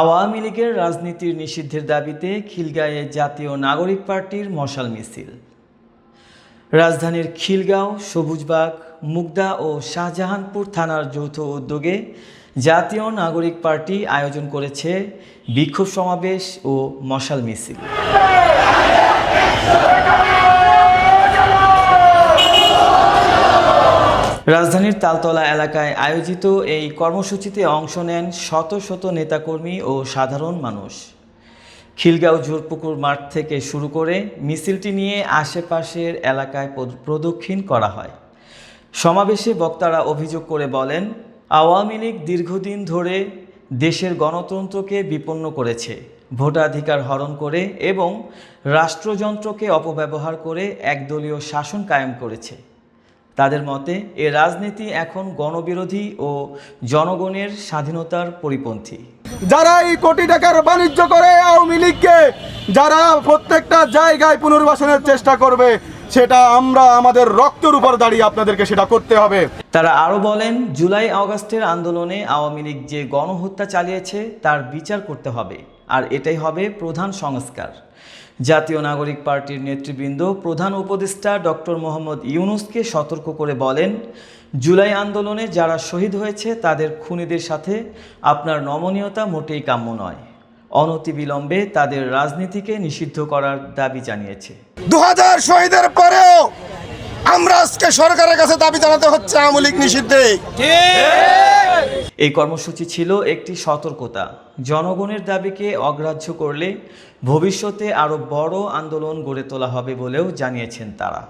আওয়ামী লীগের রাজনীতির নিষিদ্ধের দাবিতে খিলগাঁয়ে জাতীয় নাগরিক পার্টির মশাল মিছিল। রাজধানীর খিলগাঁও, সবুজবাগ, মুগদা ও শাহজাহানপুর থানার যৌথ উদ্যোগে জাতীয় নাগরিক পার্টি আয়োজন করেছে বিক্ষোভ সমাবেশ ও মশাল মিছিল। রাজধানীর তালতলা এলাকায় আয়োজিত এই কর্মসূচিতে অংশ নেন শত শত নেতাকর্মী ও সাধারণ মানুষ। খিলগাঁও জোরপুকুর মাঠ থেকে শুরু করে মিছিলটি নিয়ে আশেপাশের এলাকায় প্রদক্ষিণ করা হয়। সমাবেশে বক্তারা অভিযোগ করে বলেন, আওয়ামী লীগ দীর্ঘদিন ধরে দেশের গণতন্ত্রকে বিপন্ন করেছে। ভোটাধিকার হরণ করে এবং রাষ্ট্রযন্ত্রকে অপব্যবহার করে একদলীয় শাসন কায়েম করেছে। তাদের মতে এ রাজনীতি এখন গণবিরোধী ও জনগণের স্বাধীনতার পরিপন্থী। যারা এই কোটি টাকার বাণিজ্য করে আওয়ামী লীগকে যারা প্রত্যেকটা জায়গায় পুনর্বাসনের চেষ্টা করবে সেটা আমরা আমাদের রক্তের উপর দাঁড়িয়ে আপনাদেরকে সেটা করতে হবে। তারা আরও বলেন জুলাই আগস্টের আন্দোলনে আওয়ামী লীগ যে গণহত্যা চালিয়েছে তার বিচার করতে হবে। আর এটাই হবে প্রধান সংস্কার। জাতীয় নাগরিক পার্টির নেতৃবৃন্দ প্রধান উপদেষ্টা ডক্টর মোহাম্মদ ইউনুসকে সতর্ক করে বলেন জুলাই আন্দোলনে যারা শহীদ হয়েছে তাদের খুনিদের সাথে আপনার নমনীয়তা মোটেই কাম্য নয়। অনতিবিলম্বে তাদের রাজনীতিকে নিষিদ্ধ করার দাবি জানিয়েছে। দু হাজার শহীদের পরেও আমরা আজকে সরকারের কাছে দাবি জানাতে হচ্ছে আওয়ামী লীগ নিষিদ্ধে। এই কর্মসূচি ছিল একটি সতর্কতা। জনগণের দাবিকে অগ্রাহ্য করলে ভবিষ্যতে আরও বড় আন্দোলন গড়ে তোলা হবে বলেও জানিয়েছেন তারা।